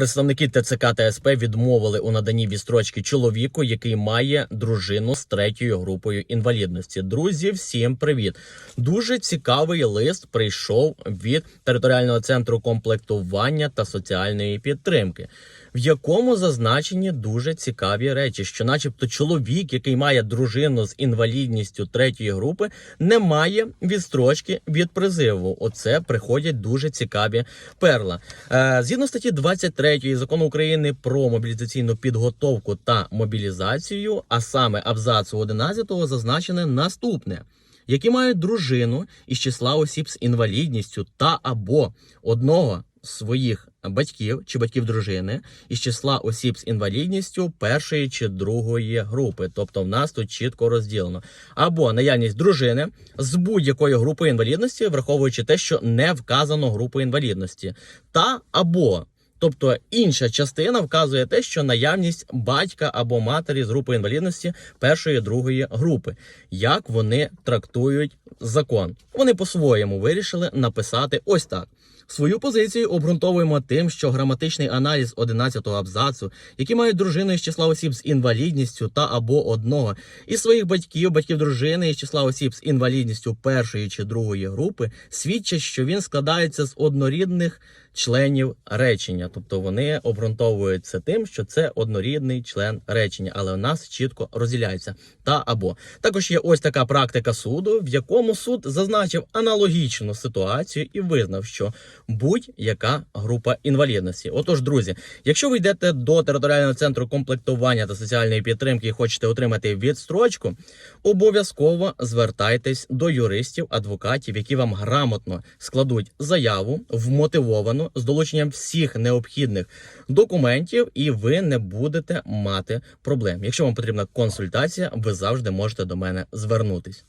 Представники ТЦК та СП відмовили у наданні відстрочки чоловіку, який має дружину з третьою групою інвалідності. Друзі, всім привіт! Дуже цікавий лист прийшов від територіального центру комплектування та соціальної підтримки, в якому зазначені дуже цікаві речі, що, начебто, чоловік, який має дружину з інвалідністю третьої групи, не має відстрочки від призиву. Оце приходять дуже цікаві перла. Е, згідно статті 23 закону України про мобілізаційну підготовку та мобілізацію, а саме абзацу 11 зазначене наступне. Які мають дружину із числа осіб з інвалідністю та або одного з своїх батьків чи батьків дружини із числа осіб з інвалідністю першої чи другої групи. Тобто в нас тут чітко розділено. Або наявність дружини з будь-якої групи інвалідності, враховуючи те, що не вказано групу інвалідності, та або Тобто інша частина вказує те, що наявність батька або матері з групи інвалідності першої другої групи. Як вони трактують закон? Вони по-своєму вирішили написати ось так. Свою позицію обґрунтовуємо тим, що граматичний аналіз 11-го абзацу, які мають дружину із числа осіб з інвалідністю та або одного із своїх батьків, батьків дружини із числа осіб з інвалідністю першої чи другої групи, свідчать, що він складається з однорідних членів речення, тобто вони обґрунтовуються тим, що це однорідний член речення, але у нас чітко розділяється та або також є ось така практика суду, в якому суд зазначив аналогічну ситуацію і визнав, що будь-яка група інвалідності. Отож, друзі, якщо ви йдете до територіального центру комплектування та соціальної підтримки і хочете отримати відстрочку, обов'язково звертайтесь до юристів, адвокатів, які вам грамотно складуть заяву вмотивовану з долученням всіх необхідних документів, і ви не будете мати проблем. Якщо вам потрібна консультація, ви завжди можете до мене звернутись.